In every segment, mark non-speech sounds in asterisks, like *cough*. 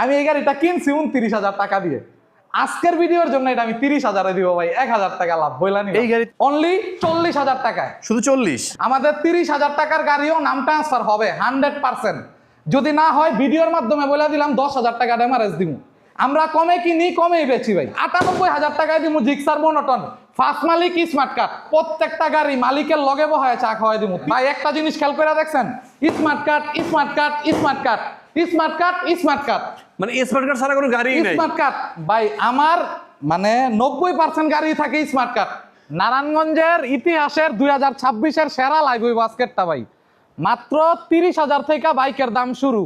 আমি এই গাড়িটা কিনছি উনত্রিশ হাজার টাকা দিয়ে। আজকের ভিডিওর জন্য এটা আমি তিরিশ হাজারে দিব ভাই এক হাজার টাকা লাভ বইলা এই গাড়ি- অনলি চল্লিশ হাজার টাকায়। শুধু চল্লিশ? আমাদের তিরিশ হাজার টাকার গাড়িও নাম ট্রান্সফার হবে হান্ড্রেড পার্সেন্ট যদি না হয় ভিডিওর মাধ্যমে বলে দিলাম দশ হাজার টাকা ডেমারেজ দিব আমরা কমে কিনি কমেই বেচি ভাই। আটানব্বই হাজার টাকায় দিব জিক্সার বনটন ফার্স্ট মালিক স্মার্ট কার্ড প্রত্যেকটা গাড়ি মালিকের লগে বহায় চা খাওয়াই দিব ভাই একটা জিনিস খেয়াল করে দেখছেন smart card smart card smart card smart card smart card. মানে স্মার্ট কার্ড ছাড়া কোনো গাড়ি নাই। Smart card. ভাই আমার মানে নব্বই পার্সেন্ট গাড়ি থাকে স্মার্ট কার্ড। নারায়ণগঞ্জের ইতিহাসের দুই হাজার ছাব্বিশের সেরা লাইভ বাস্কেটটা ভাই। মাত্র তিরিশ হাজার থেকে বাইকের দাম শুরু।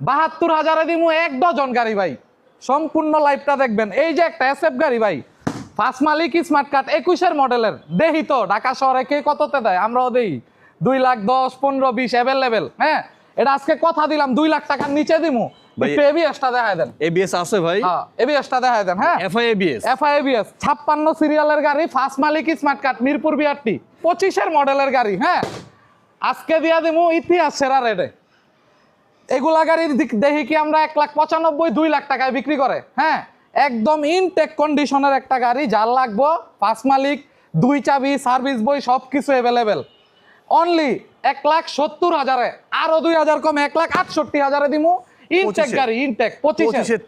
বাহাত্তর হাজারে দিমু এক ডজন গাড়ি ভাই। সম্পূর্ণ লাইভটা দেখবেন। এই যে একটা এসএফ গাড়ি ভাই। ফার্স্ট মালিক স্মার্ট কার্ড একুশের মডেলের। দেহি তো ঢাকা শহরে কে কততে দেয়? আমরাও দেই। দুই লাখ দশ পনেরো বিশ অ্যাভেলেবেল হ্যাঁ? এটা আজকে কথা দিলাম দুই লাখ টাকার নিচে দিমু। এবিএস আছে ভাই। হ্যাঁ এবিএসটা দেখায় দেন হ্যাঁ। ছাপ্পান্ন সিরিয়ালের গাড়ি ফার্স্ট মালিক স্মার্ট কার্ড মিরপুর বিআরটি পঁচিশের মডেলের গাড়ি হ্যাঁ। আজকে দিয়া দিমু ইতিহাস সেরা রেটে এগুলা দেখি কি আমরা এক লাখ পঁচানব্বই দুই লাখ টাকায় বিক্রি করে হ্যাঁ। একদম ইনটেক কন্ডিশনের একটা গাড়ি যার লাগবো ফার্স্ট মালিক দুই চাবি সার্ভিস বই সব কিছু অ্যাভেলেবেল অনলি এক লাখ সত্তর হাজারে আরও দুই হাজার কমে এক লাখ আটষট্টি হাজারে দিমু। ইনটেক গাড়ি ইনটেক পঁচিশের। পঁচিশের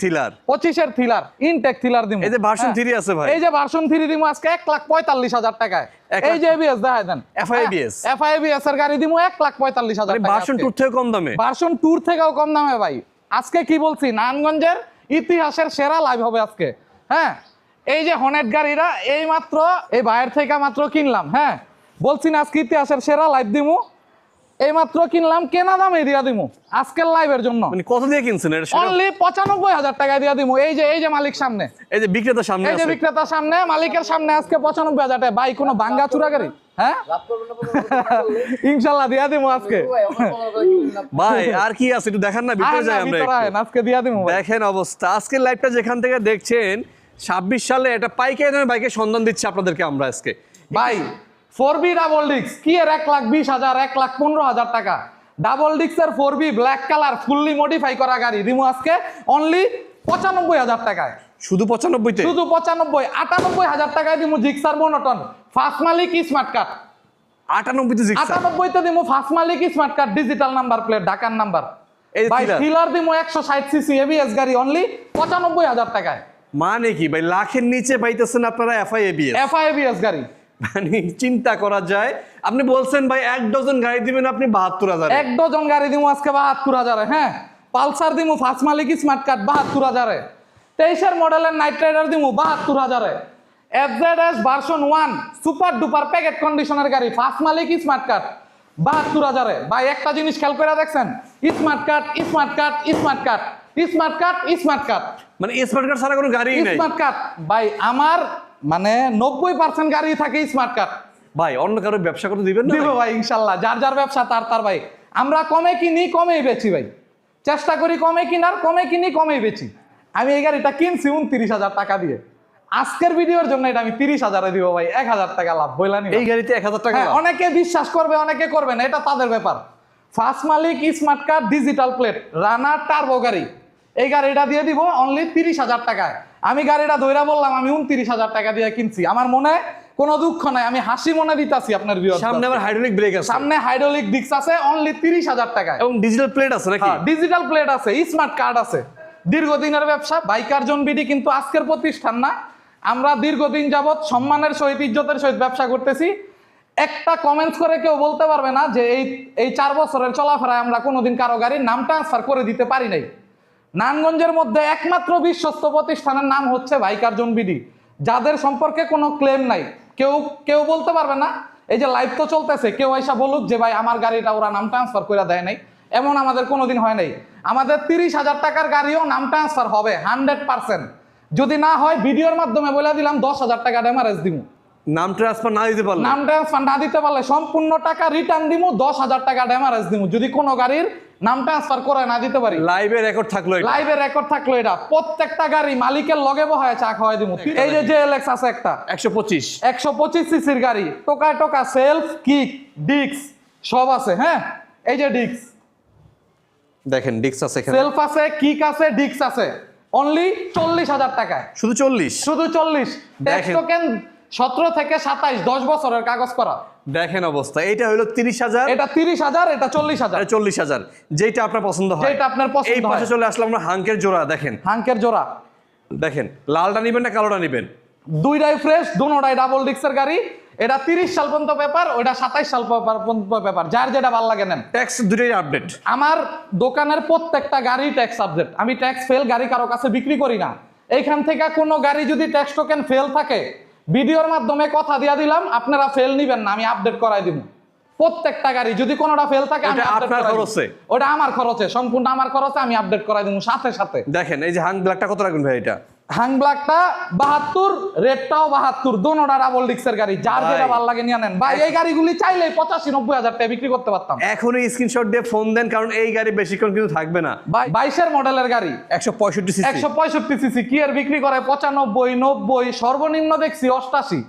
পঁচিশের থ্রিলার ইনটেক থ্রিলার দিমু। এই যে ভার্সন। থ্রি আছে ভাই। এই যে ভার্সন থ্রি দিমু আজকে এক লাখ পঁয়তাল্লিশ হাজার টাকায়। এই যে এবিএস দেখায় দেন। FIABS এফআইবিএস এর গাড়ি দিমু এক লাখ পঁয়তাল্লিশ হাজার ভার্সন টু থেকে কম দামে। ভার্সন টুর থেকেও কম দামে ভাই। আজকে কি বলছি নারায়ণগঞ্জের ইতিহাসের সেরা লাইভ হবে আজকে। হ্যাঁ এই যে হনেট গাড়িরা এই মাত্র এই বাইরের থেকে মাত্র কিনলাম হ্যাঁ। বলছি না আজকে ইতিহাসের সেরা লাইভ দিমু। এই মাত্র কিনলাম কেনা দামে দিয়া দিমু। আজকের লাইভের জন্য। মানে কত দিয়ে কিনছেন? এটা অনলি পঁচানব্বই হাজার টাকায় দিয়া দিমু। এই যে এই যে মালিক সামনে। এই যে বিক্রেতার সামনে এই যে বিক্রেতার সামনে মালিকের সামনে আজকে পঁচানব্বই হাজার টাকা ভাই কোনো বাঙ্গা চুরা গাড়ি? হ্যাঁ? ইনশাল্লাহ দিয়া দিমু আজকে। ভাই আর কি আছে? একটু দেখান না ভিতরে যাই আমরা ভিতরে। আহেন, আজকে দিয়া দিমু। দেখেন অবস্থা। আজকের লাইভটা যেখান থেকে দেখছেন ছাব্বিশ সালে এটা পাইকারি দামে বাইকের সন্ধান দিচ্ছে আপনাদেরকে আমরা আজকে। ভাই ফোর বি ডাবল ডিক্স কি এর এক লাখ বিশ হাজার এক লাখ পনেরো হাজার টাকা? Double ডিক্সের four B black colour fully modify করা গাড়ি দিমু আজকে অনলি পঁচানব্বই হাজার টাকায়। শুধু পঁচানব্বই শুধু পঁচানব্বই আটানব্বই হাজার টাকায় দিমু জিক্সার মনোটন ফার্স্ট মালিক স্মার্ট কার্ড আটানব্বইতে আটানব্বইতে দিমু ফার্স্ট মালিক smart card digital number plate ঢাকার নাম্বার ভাই থ্রিলার। দিমু একশো ষাট সিসি এবিএস গাড়ি অনলি পঁচানব্বই হাজার টাকায়। মানে কি ভাই লাখের নিচে পাইতেছেন আপনারা এফআই এবিএস এফআই এবিএস গাড়ি। মানে চিন্তা করা যায়। আপনি বলছেন, ভাই, এক ডজন গাড়ি দিবেন, আপনি বাহাত্তর হাজার। এক ডজন গাড়ি দিমু আজকে বাহাত্তর হাজারে হ্যাঁ। পালসার দিমু ফার্স্ট মালিক স্মার্ট কার্ড, বাহাত্তর হাজারে। তেইশের মডেলের নাইট রাইডার দিমু বাহাত্তর হাজারে। FZ version one, super duper packet কন্ডিশনের গাড়ি, ফার্স্ট মালিক স্মার্ট কার্ড, বাহাত্তর হাজারে। ভাই, একটা জিনিস খেয়াল করে দেখছেন, smart card smart card smart card smart card smart card. মানে স্মার্ট কার্ড ছাড়া কোনো গাড়ি নাই। স্মার্ট কার্ড ভাই আমার মানে নব্বই পার্সেন্ট গাড়ি থাকে স্মার্ট কার্ড ভাই অন্য কারও ব্যবসা করতে দিবেন না দিব ভাই? ইনশাল্লাহ। যার যার ব্যবসা তার তার ভাই। আমরা কমে কিনি কমেই বেচি ভাই। চেষ্টা করি কমে কিনার কমে কিনি কমেই বেচি। আমি এই গাড়িটা কিনছি উনত্রিশ হাজার টাকা দিয়ে। আজকের ভিডিওর জন্য এটা আমি তিরিশ হাজারে দিব ভাই। এক হাজার টাকা লাভ বইলা নি এই গাড়িতে এক হাজার টাকা হ্যাঁ, অনেকে বিশ্বাস করবে অনেকে করবে না। এটা তাদের ব্যাপার। ফার্স্ট মালিক smart card digital plate runner turbo গাড়ি। এই গাড়িটা দিয়ে দিব অনলি তিরিশ হাজার টাকায়। আমি গাড়িটা ধইরা বললাম আমি উনত্রিশ হাজার টাকা দিয়ে কিনছি। আমার মনে কোনো দুঃখ নাই আমি হাসি মনে দিতাছি আপনার viewers সামনে আবার হাইড্রোলিক ব্রেক আছে। সামনে হাইড্রোলিক ডিস্ক আছে অনলি তিরিশ হাজার টাকায়। এবং ডিজিটাল প্লেট আছে নাকি? ডিজিটাল প্লেট আছে স্মার্ট কার্ড আছে। দীর্ঘদিনের ব্যবসা বাইকার জন বিডি কিন্তু আজকের প্রতিষ্ঠান না। আমরা দীর্ঘদিন যাবৎ সম্মানের সহিত ইজ্জতের সহিত ব্যবসা করতেছি। একটা কমেন্টস করে কেউ বলতে পারবে না যে এই এই চার বছরের চলাফেরায় আমরা কোনোদিন কারও গাড়ির নাম ট্রান্সফার করে দিতে পারি নাই। নারায়ণগঞ্জের মধ্যে একমাত্র বিশ্বস্ত প্রতিষ্ঠানের নাম হচ্ছে বাইকার জন বিডি। যাদের সম্পর্কে কোনো ক্লেম নাই। কেউ কেউ বলতে পারবে না। এই যে লাইভ তো চলতেছে, কেউ এসা বলুক যে, ভাই, আমার গাড়িটা ওরা নাম ট্রান্সফার করে দেয় নাই। এমন আমাদের কোনোদিন হয় নাই। আমাদের তিরিশ হাজার টাকার গাড়িও নাম ট্রান্সফার হবে হান্ড্রেড পার্সেন্ট যদি না হয়, ভিডিওর মাধ্যমে বলে দিলাম, দশ হাজার টাকা ডেমারেজ দিব নাম ট্রান্সফার না দিতে পারলে? নাম ট্রান্সফার না দিতে পারলে সম্পূর্ণ টাকা রিটার্ন দিব দশ হাজার টাকা ডেমারেজ দিব যদি কোনো গাড়ির নাম ট্রান্সফার করে না দিতে পারি। লাইভে রেকর্ড থাকল। লাইভে রেকর্ড থাকল এটা। প্রত্যেকটা গাড়ি মালিকের লগে বহায় চা খাওয়াই দিব এই যে জেএলএক্স আছে একটা। একশো পঁচিশ। একশো পঁচিশ সিসির গাড়ি। টোকায় টোকা সেলফ কিক ডিক্স সব আছে হ্যাঁ? এই যে ডিক্স দেখেন ডিক্স আছে সেলফ আছে কিক আছে ডিক্স আছে। অনলি চল্লিশ হাজার টাকায়। শুধু চল্লিশ? শুধু চল্লিশ। ট্যাক্স। টোকেন সতেরো থেকে সাতাইশ দশ বছরের কাগজ করা। দেখেন অবস্থা। এইটা হলো তিরিশ হাজার। এটা তিরিশ হাজার এটা চল্লিশ হাজার। চল্লিশ হাজার। যেটা আপনার পছন্দ হয়। এটা আপনার পছন্দ এই পাশে চলে আসলাম আমরা হাঙ্কের জোড়া দেখেন। হাঙ্কের জোড়া। দেখেন লালটা নিবেন না কালোটা নিবেন? দুইটাই ফ্রেশ দুটাই ডাবল ডিক্সের গাড়ি। এটা তিরিশ সাল পর্যন্ত পেপার ওটা সাতাইশ সাল পর্যন্ত পেপার যার যেটা ভালো লাগে নেন। ট্যাক্স দুটোই আপডেট আমার দোকানের প্রত্যেকটা গাড়ি ট্যাক্স সাবজেক্ট আমি ট্যাক্স ফেল গাড়ি কারও কাছে বিক্রি করি না। এইখান থেকে কোনো গাড়ি যদি ট্যাক্স টোকেন ফেল থাকে ভিডিওর মাধ্যমে কথা দিয়া দিলাম আপনারা ফেল নিবেন না আমি আপডেট করাই দিব প্রত্যেকটা গাড়ি যদি কোনোটা ফেল থাকে আমি ওটা আপনার খরচে? ওটা আমার খরচে সম্পূর্ণ আমার খরচে আমি আপডেট করাই দিব সাথে সাথে। দেখেন এই যে হাং ব্ল্যাকটা কত রাখবেন ভাই এটা? হাং ব্ল্যাকটা বাহাত্তর রেডটাও বাহাত্তর দোনোটা ডাবল ডিক্সের গাড়ি। যার। যেটা ভালো লাগে নিয়ে নেন। ভাই এই গাড়িগুলি চাইলে পঁচাশি নব্বই হাজার টাকা বিক্রি করতে পারতাম। এখনই স্ক্রিনশট দিয়ে ফোন দেন কারণ এই গাড়ি বেশিক্ষণ কিন্তু থাকবে না। বাইশের মডেলের গাড়ি। একশো পঁয়ষট্টি সিসি একশো পঁয়ষট্টি সিসি কি এর বিক্রি করে পঁচানব্বই নব্বই সর্বনিম্ন দেখছি অষ্টাশি।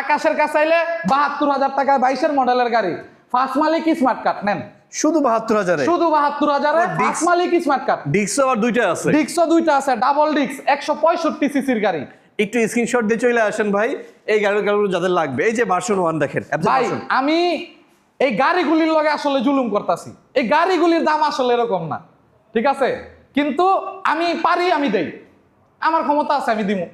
আকাশের কাছে আইলে বাহাত্তর হাজার টাকায় বাইশের মডেলের গাড়ি। ফার্স্ট মালিক স্মার্ট কার্ড নেন। শুধু বাহাত্তর হাজারে? শুধু বাহাত্তর হাজারে মালিক স্মার্ট কার্ড ডিক্সও আবার দুইটা আছে? ডিক্সও দুইটা আছে ডাবল ডিক্স একশো পঁয়ষট্টি সিসির গাড়ি। একটু স্ক্রিনশট দিয়ে চলে আসেন ভাই এই গাড়ি গাড়িগুলো যাদের লাগবে। এই যে ভার্সন ওয়ান দেখেন ভাই আমি এই গাড়িগুলির লগে আসলে জুলুম করতেছি। এই গাড়িগুলির দাম আসলে এরকম না ঠিক আছে? কিন্তু আমি পারি আমি দেই। আমার ক্ষমতা আছে আমি দিমু।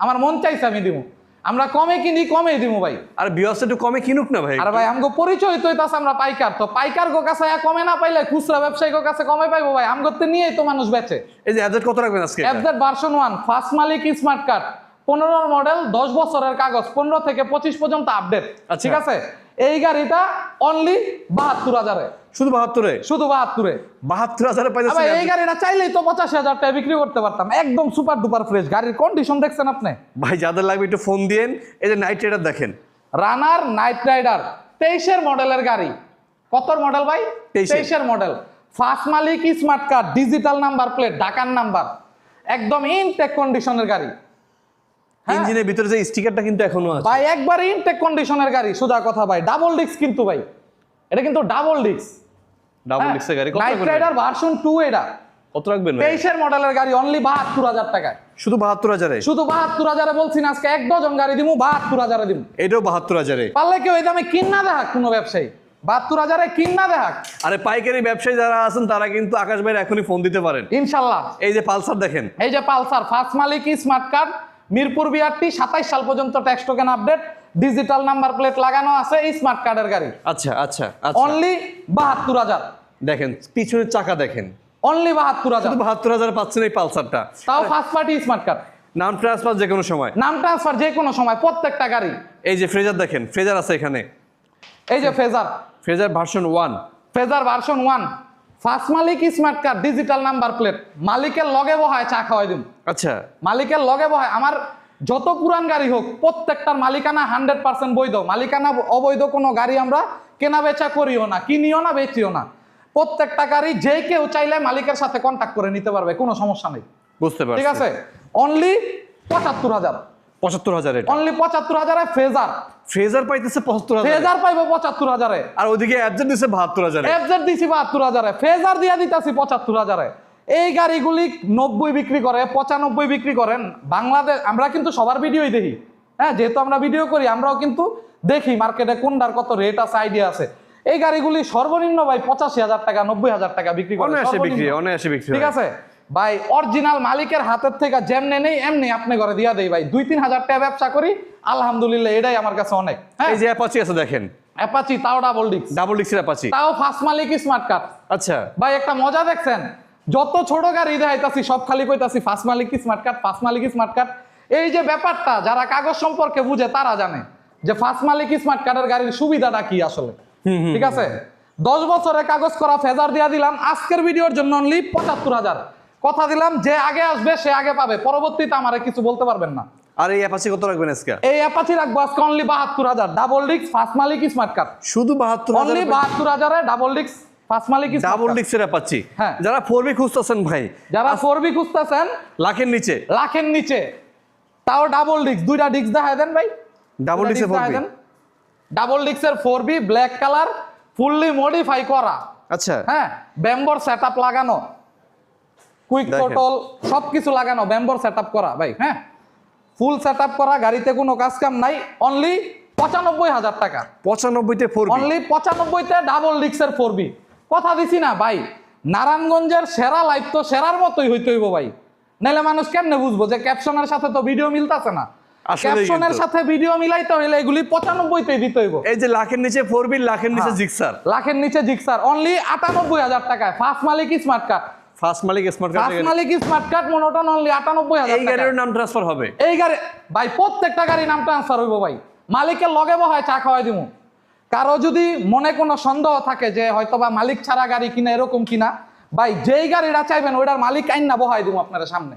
আমার মন চাইছে আমি দিমু। আমরা কমে কিনি কমে দিমু ভাই। আর বিয়স একটু কমে কিনুক না ভাই? আর ভাই আমগো পরিচয় তো হইতাছে আমরা পাইকার। তো পাইকার গো কাছে কমে না পাইলে খুচরা ব্যবসায়ী গো কাছে কমে পাইবো ভাই। আমগো তো নিয়েই তো মানুষ বেচে। এই যে অ্যাবজেট কত রাখবেন আজকে? এফজেড ভার্সন ওয়ান ফার্স্ট মালিক স্মার্ট কার্ড পনেরো মডেল দশ বছরের কাগজ পনেরো থেকে পঁচিশ পর্যন্ত আপডেট আচ্ছা। ঠিক আছে? এই গাড়িটা অনলি বাহাত্তর হাজারে। শুধু বাহাত্তরে? শুধু বাহাত্তরে। বাহাত্তর হাজারে আবার পাইতেছেন এই গাড়িটা চাইলেই তো পঁচাশি হাজার টাকা বিক্রি করতে পারতাম। একদম সুপার ডুপার ফ্রেশ গাড়ির কন্ডিশন দেখছেন আপনি? ভাই যাদের লাগবে একটু ফোন দিয়েন। এই যে নাইট রাইডার দেখেন। রানার নাইট রাইডার তেইশের মডেলের গাড়ি। কত মডেল ভাই? তেইশের। মডেল ফার্স্ট মালিক smart card digital number plate ঢাকার নাম্বার একদম ইনটেক কন্ডিশনের গাড়ি। হ্যাঁ। ইঞ্জিনের ভিতরে যে স্টিকারটা কিন্তু এখনও আছে। ভাই একবার ইনটেক কন্ডিশনের গাড়ি। সোজা কথা ভাই ডাবল ডিস্ক কিন্তু ভাই। এটা কিন্তু ডাবল ডিস্ক ডাবল ডিক্সের গাড়ি কত নাইট রাইডার ভার্সন টু এটা। কত রাখবেন ভাই? তেইশের মডেলের গাড়ি অনলি বাহাত্তর হাজার টাকায়। শুধু বাহাত্তর হাজারে? শুধু বাহাত্তর হাজারে বলছি না আজকে এক ডজন গাড়ি দিমু বাহাত্তর হাজারে দিমু। এটাও বাহাত্তর হাজারে। পারলে কেউ এই দামে কিনা দেখাক কোনো ব্যবসায়ী। বাহাত্তর হাজারে কিনা দেখাক। আরে পাইকারি ব্যবসায়ী যারা আছেন তারা কিন্তু আকাশ ভাইয়ের এখনই ফোন দিতে পারেন। ইনশাল্লাহ। এই যে পালসার দেখেন। এই যে পালসার ফার্স্ট মালিক স্মার্ট কার্ড মিরপুর বিআরটি সাতাইশ সাল পর্যন্ত tax token update digital number plate লাগানো আছে এই স্মার্ট কার্ডের গাড়ি। আচ্ছা আচ্ছা আচ্ছা। অনলি বাহাত্তর হাজার। দেখেন পিছনের চাকা দেখেন। অনলি বাহাত্তর হাজার। বাহাত্তর হাজার পাচ্ছেন এই পালসারটা। তাও ফার্স্ট পার্টি স্মার্ট কার্ড নাম ট্রান্সফার যে কোনো সময়। নাম ট্রান্সফার যে কোনো সময় প্রত্যেকটা গাড়ি। এই যে ফ্রেজার দেখেন ফ্রেজার আছে এখানে। এই যে Fazer Fazer version one Fazer version one first মালিক smart card digital number plate মালিকের লগে বহায় চা খাওয়াই দিন আচ্ছা। মালিকের লগে বহায়। আমার যত পুরান গাড়ি হোক প্রত্যেকটার মালিকানা হান্ড্রেড পার্সেন্ট বৈধ। মালিকানা অবৈধ কোনো গাড়ি আমরা কেনা বেচা করিও না কিনিও না বেচিও না। প্রত্যেকটা গাড়ি যে কেউ চাইলে মালিকের সাথে কন্ট্যাক্ট করে নিতে পারবে কোনো সমস্যা নেই। বুঝতে পারছি। ঠিক আছে? অনলি পঁচাত্তর হাজার। পঁচাত্তর হাজার অনলি পঁচাত্তর হাজারে ফেজার ফ্রেজার পাইতেছে পঁচাত্তর ফেজার পাইবো পঁচাত্তর হাজারে। আর ওদিকে অ্যাবজেট দিচ্ছে বাহাত্তর হাজারে। এফজেড দিছি বাহাত্তর হাজারে। ফেজার দিয়া দিতাছি পঁচাত্তর হাজারে। এই গাড়িগুলি নব্বই বিক্রি করে পঁচানব্বই বিক্রি করেন। বাংলাদেশ আমরা কিন্তু সবার ভিডিওই দেখি। হ্যাঁ যেহেতু আমরা ভিডিও করি আমরাও কিন্তু দেখি মার্কেটে কোনটার কত রেট আছে আইডিয়া আছে। এই গাড়িগুলি সর্বনিম্ন ভাই পঁচাশি হাজার টাকা নব্বই হাজার টাকা বিক্রি করে। ঠিক আছে? ভাই অরিজিনাল মালিকের হাতের থেকে যেমনে নেই এমনি আপনি ঘরে দিয়া দেই ভাই। দুই তিন হাজার টাকা ব্যবসা করি আলহামদুলিল্লাহ এটাই আমার কাছে অনেক। হ্যাঁ? এই যে অ্যাপাচি আছে দেখেন। অ্যাপাচি তাও ডাবল ডিক্স ডাবল ডিক্সের অ্যাপাচি তাও ফার্স্ট মালিক স্মার্ট কার্ড আচ্ছা। ভাই একটা মজা দেখছেন? যত ছোট গাড়ি দেখাইতাছি সব খালি কইতাছি ফার্স্ট মালিক স্মার্ট কার্ড ফার্স্ট মালিক স্মার্ট কার্ড এই যে ব্যাপারটা যারা কাগজ সম্পর্কে বুঝে তারা জানে যে ফার্স্ট মালিক স্মার্ট কার্ডের গাড়ির সুবিধাটা কি আসলে। ঠিক আছে? দশ বছরের কাগজ করা ফেজার দিয়া দিলাম আজকের ভিডিওর জন্য অনলি পঁচাত্তর হাজার। কথা দিলাম যে আগে আসবে সে আগে পাবে। পরবর্তীতে আমারে কিছু বলতে পারবেন না। আর এই অ্যাপাচি কত রাখবেন আজকে? এই অ্যাপাচি রাখব আজকে অনলি বাহাত্তর হাজার। ডাবল ডিক্স ফার্স্ট মালিক স্মার্ট কার্ড শুধু বাহাত্তর অনলি বাহাত্তর হাজারে ডাবল ডিক্স ডাবল ডিক্সের অ্যাপাচি হ্যাঁ। যারা খুঁজতেছেন ভাই যারা খুঁজতেছেন লাখের নিচে। লাখের নিচে। তাও ডাবল দুইটা দেন ভাই। Double ডিক্সের double B black colour fully modify করা। আচ্ছা। হ্যাঁ ব্যাম্বর সেট লাগানো। কুইক দেখেন। টোটল সব কিছু লাগানো ব্যাম্বর করা ভাই হ্যাঁ। ফুল সেট করা গাড়িতে কোনো কাজ কাম নাই অনলি পঁচানব্বই হাজার টাকা। পঁচানব্বইতে ফোর অনলি পঁচানব্বইতে ডাবল ডিক্সের ফোর বি কথা দিছি না ভাই। নারায়ণগঞ্জের সেরা লাইফ তো সেরার মতোই হইতে হইব ভাই। নাহলে মানুষ কেমনে বুঝব যে ক্যাপশনের সাথে তো ভিডিও মিলতাছে না? ক্যাপশনের সাথে ভিডিও মিলাইতে হইলে এগুলি পঁচানব্বইতে দিতে হইব। এই যে লাখের নিচে ফোর বি লাখের নিচে হ্যাঁ। জিক্সার লাখের নিচে জিক্সার অনলি আটানব্বই হাজার টাকায়। ফার্স্ট মালিক স্মার্ট কার্ড ফার্স্ট মালিক স্মার্ট কার্ড ফার্স্ট মালিক স্মার্ট কার্ড মনোটন অনলি এই গাড়ির নাম ট্রান্সফার হবে। এই গাড়ি ভাই প্রত্যেকটা গাড়ি নাম ট্রান্সফার হইব ভাই। মালিকের লগে বহায় চা খাওয়াই দিমু। কারও যদি মনে কোনো সন্দেহ থাকে যে হয়তো বা মালিক ছাড়া গাড়ি কিনা এরকম কিনা ভাই যেই গাড়িটা চাইবেন ওইটার মালিক আইন না বহাই দিমু আপনার সামনে।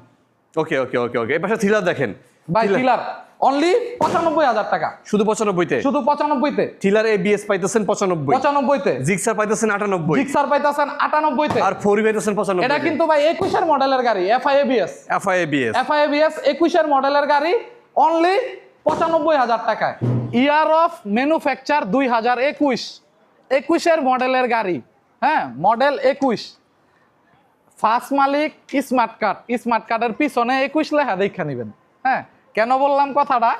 ওকে ওকে ওকে ওকে এই পাশে থ্রিলার দেখেন। ভাই। টিলার অনলি পঁচানব্বই হাজার টাকা। শুধু পঁচানব্বইতে? শুধু পঁচানব্বইতে। থ্রিলার এবিএস পাইতেছেন পঁচানব্বই। পঁচানব্বইতে। জিক্সার পাইতেছেন আটানব্বই। জিক্সার পাইতেছেন আটানব্বইতে। আর ফোর পাইতেছেন পঁচানব্বই এটা কিন্তু ভাই একুশের মডেলের গাড়ি FI ABS FI ABS FIBS একুশের মডেলের গাড়ি অনলি পঁচানব্বই হাজার টাকায়। ইয়ার অফ ম্যানুফ্যাকচার দুই হাজার একুশ। একুশের মডেলের গাড়ি হ্যাঁ মডেল একুশ। ফার্স্ট মালিক স্মার্ট কার্ড স্মার্ট কার্ডের পিছনে একুশ লেখা দেখা নেবেন হ্যাঁ। কেন বললাম কথাটা?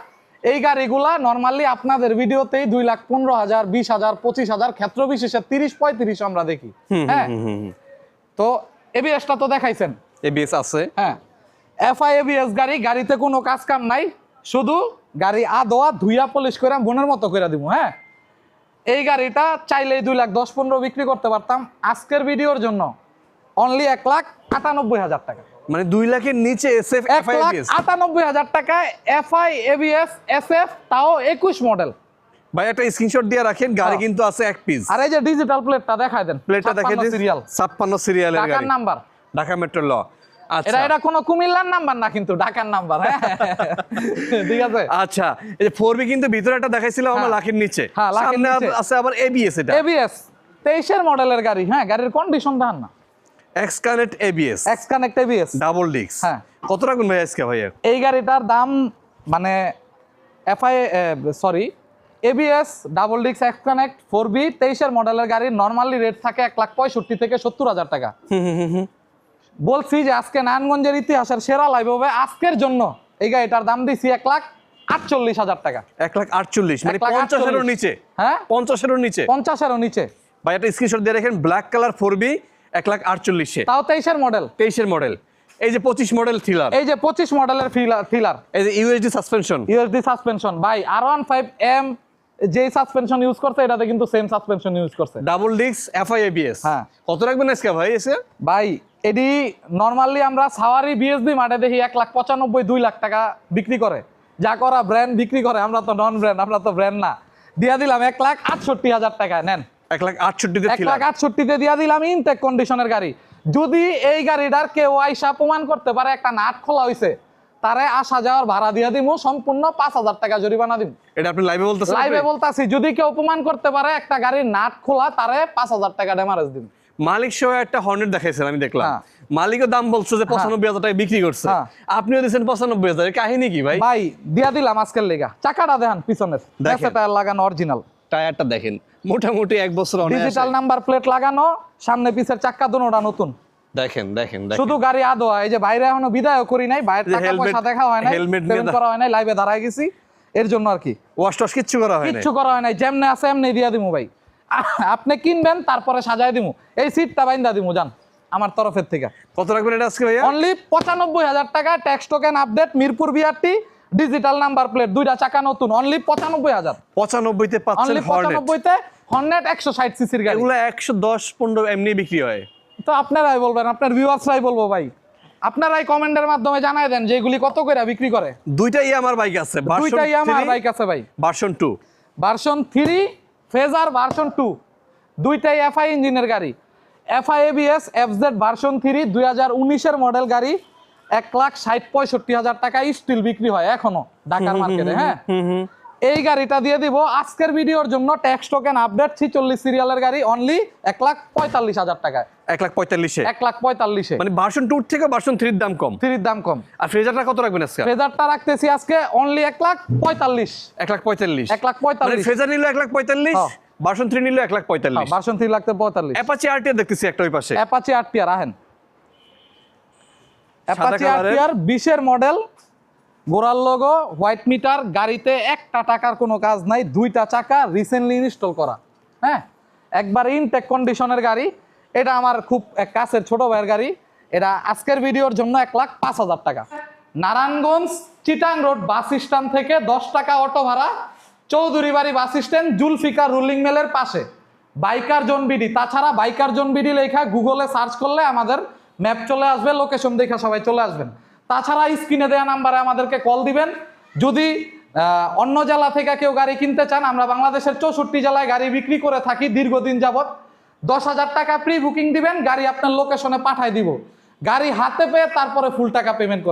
এই গাড়িগুলা নর্মালি আপনাদের ভিডিওতেই দুই লাখ পনেরো হাজার বিশ হাজার পঁচিশ হাজার ক্ষেত্র বিশেষে তিরিশ পঁয়ত্রিশ আমরা দেখি হ্যাঁ। তো এবিএসটা তো দেখাইছেন। এবিএস আছে। হ্যাঁ। এফআইএবিএস গাড়ি গাড়িতে কোনো কাজ কাম নাই। শুধু গাড়ি আদোয়া ধুইয়া পলিশ করে মনের মতো করে দিব হ্যাঁ? এই গাড়িটা চাইলেই দুই লাখ দশ পনেরো বিক্রি করতে পারতাম। আজকের ভিডিওর জন্য অনলি এক লাখ আটানব্বই হাজার টাকা। মানে দুই লাখের নিচে এসএফ এক এফআই লাখ আটানব্বই হাজার টাকায় এফআই এবিএস এস এফ তাও একুশ মডেল ভাই একটা স্ক্রিনশট দিয়ে রাখেন গাড়ি হ্যাঁ। কিন্তু আছে এক পিস আর এই যে ডিজিটাল প্লেটটা দেখায় দেন প্লেটটা দেখেন সিরিয়াল ছাপ্পান্ন সিরিয়ালের ঢাকার গাড়ি। নাম্বার। ঢাকা মেট্রো ল। এটা এটা কোনো কুমিল্লার নাম্বার না কিন্তু ঢাকার নাম্বার হ্যাঁ? *laughs* ঠিক আছে? আচ্ছা এই যে ফোর বি কিন্তু ভিতরে একটা দেখাইছিলাম আমরা হ্যাঁ। লাখের নিচে। হ্যাঁ, সামনে। আছে আবার এবিএস এটা। এবিএস তেইশের মডেলের গাড়ি হ্যাঁ? গাড়ির কন্ডিশন দেখান না। X connect ABS X connect ABS double ডিক্স হ্যাঁ। কত রাখুন ভাই আজকে ভাইয়া? এই গাড়িটার দাম মানে এফআই সরি এবিএস ডাবল ডিক্স এক্স কানেক্ট ফোর বি তেইশের মডেলের গাড়ির নর্মালি রেট থাকে এক লাখ পঁয়ষট্টি থেকে সত্তর হাজার টাকা। বলছি যে আজকে নারায়ণগঞ্জের ইতিহাসের সেরা লাইভ হবে আজকের জন্য এই গাড়িটার দাম দিছি এক লাখ আটচল্লিশ হাজার টাকা। এক লাখ আটচল্লিশ মানে পঞ্চাশেরও নিচে। হ্যাঁ? পঞ্চাশেরও নিচে। পঞ্চাশেরও নিচে। ভাই একটা স্ক্রিনশট দিয়ে রাখেন ব্ল্যাক কালার ফোর বি এক লাখ আটচল্লিশে। তাও তেইশের মডেল তেইশের মডেল এই যে পঁচিশ মডেল থ্রিলার এই যে পঁচিশ মডেলের ফিলার এই যে ইউএসডি সাসপেনশন ইউএসডি সাসপেনশন ভাই আর ওয়ান ফাইভ এম যে সাসপেনশন ইউজ করছে এটাতে কিন্তু সেম সাসপেনশন ইউজ করছে। ডাবল ডিক্স এফআই এবিএস হ্যাঁ। কত রাখবেন আজকে ভাই এসে? ভাই এডি নর্মালি আমরা সাওয়ারি বিএসবি মাঠে দেখি এক লাখ পঁচানব্বই দুই লাখ টাকা বিক্রি করে। যা করা ব্র্যান্ড বিক্রি করে আমরা তো নন ব্র্যান্ড আমরা তো ব্র্যান্ড না। দিয়া দিলাম এক লাখ আটষট্টি হাজার টাকায় নেন। এক লাখ আটষট্টিতে এক লাখ আটষট্টিতে দিয়া দিলাম ইনটেক কন্ডিশনের গাড়ি। যদি এই গাড়িটার কেউ আইসা প্রমাণ করতে পারে একটা নাট খোলা হয়েছে তারে আসা যাওয়ার ভাড়া দিয়া দিমু সম্পূর্ণ পাঁচ হাজার টাকা জরিমানা দিমু। এটা আপনি লাইভে বলতেছেন লাইভে বলতাছি যদি কেউ প্রমাণ করতে পারে একটা গাড়ির নাট খোলা তারে পাঁচ হাজার টাকা ড্যামারেজ দিন মালিক সহ একটা হর্নেট দেখাইছেন আমি দেখলাম। হ্যাঁ। মালিকও দাম বলছে যে পঁচানব্বই হাজার টাকা বিক্রি করছে। হ্যাঁ। আপনিও দিচ্ছেন পঁচানব্বই হাজার কাহিনী কি ভাই? ভাই দিয়া দিলাম আজকের লেগা। চাকাটা দেখান পিছনের। টায়ার লাগানো অরিজিনাল টায়ারটা দেখেন। মোটামুটি এক বছর ডিজিটাল নাম্বার প্লেট লাগানো সামনে পিছের চাক্কা দুটোটা নতুন। দেখেন দেখেন শুধু গাড়ি আদো এই যে বাইরে এখনও বিদায় করি নাই বাইরে টাকা পয়সা দেখা হয় নাই দা- করা হয় নাই লাইভে দাঁড়ায় গেছি। এর জন্য আর কি। ওয়াশ টস কিচ্ছু করা হয় কিচ্ছু করা হয় নাই যেমনে আছে এমনি দিয়া দিমু ভাই। আপনি কিনবেন তারপরে সাজায় দিমু। এই সিটটা বাইন্দা দিমু জান আমার তরফের থেকে। কত রাখবেন এটা আজকে ভাইয়া? অনলি পঁচানব্বই হাজার টাকা tax token update Mirpur BRT digital number plate দুইটা চাকা নতুন অনলি পঁচানব্বই হাজার। পঁচানব্বইতে পাচ্ছেন পঁচানব্বইতে হর্নেট একশো ষাট সিসির গাড়ি। এগুলো একশো দশ পনেরো এমনি বিক্রি হয়। তো আপনারাই বলবেন আপনার ভিউয়ার্সরাই বলব ভাই। আপনারাই কমেন্টের মাধ্যমে জানাই দেন যে এগুলি কত করে বিক্রি করে। দুইটাই আমার বাইক আছে দুইটাই আমার বাইক আছে ভাই। Version two version three Fazer version two দুইটাই এফআই ইঞ্জিনের গাড়ি। FI ABS FZ version three দুই হাজার উনিশের মডেল গাড়ি এক লাখ ষাট পঁয়ষট্টি হাজার টাকায় স্টিল বিক্রি হয় এখনও ঢাকার মার্কেটে হ্যাঁ? এই গাড়িটা দিয়ে দিব আজকের ভিডিওর জন্য ট্যাক্স টোকেন আপডেট ছিচল্লিশ সিরিয়ালের গাড়ি অনলি এক লাখ পঁয়তাল্লিশ হাজার টাকায়। এক লাখ পঁয়তাল্লিশে? এক লাখ পঁয়তাল্লিশে। মানে ভার্সন টুর থেকে ভার্সন থ্রির দাম কম? থ্রির দাম কম। আর ফ্রেজারটা কত রাখবেন আজকে? ফেজারটা রাখতেছি আজকে অনলি এক লাখ পঁয়তাল্লিশ। এক লাখ পঁয়তাল্লিশ। এক লাখ মানে পঁয়তাল্লিশ ফ্রেজার নিল এক লাখ পঁয়তাল্লিশ হ্যাঁ। ভার্সন থ্রি নিলে এক লাখ পঁয়তাল্লিশ। ভার্সন থ্রি লাগতে পঁয়তাল্লিশ। অ্যাপাচি আরটিআর দেখতেছি একটা ওই পাশে। অ্যাপাচি আর টিয়ার আহেন। অ্যাপাচি আর কালারের। টিয়ার বিশের মডেল গোড়ার লোগো হোয়াইট মিটার গাড়িতে একটা টাকার কোনো কাজ নাই, দুইটা চাকা রিসেন্টলি ইনস্টল করা। হ্যাঁ? একবার ইনটেক কন্ডিশনের গাড়ি, এটা আমার খুব এক কাছের ছোট ভাইয়ের গাড়ি, এটা আজকের ভিডিওর জন্য এক লাখ পাঁচ হাজার টাকা। Narayanganj, Chittagong road bus stand থেকে দশ টাকা অটো ভাড়া চৌধুরী বাড়ি বাস স্ট্যান্ড, জুলফিকার রুলিং মেলের পাশে। বাইকার জোন বিডি, তাছাড়া বাইকার জোন বিডি লেখা গুগলে সার্চ করলে আমাদের ম্যাপ চলে আসবে লোকেশন দেখে সবাই চলে আসবেন। তাছাড়া স্ক্রিনে দেওয়া নাম্বারে আমাদেরকে কল দিবেন। যদি অন্য জেলা থেকে কেউ গাড়ি কিনতে চান, আমরা বাংলাদেশের চৌষট্টি জেলায় গাড়ি বিক্রি করে থাকি দীর্ঘদিন যাবৎ। দশ হাজার টাকা প্রি বুকিং দিবেন, গাড়ি আপনার লোকেশনে পাঠায় দিব। গাড়ি হাতে পেয়ে তারপরে ফুল টাকা পেমেন্ট করবেন।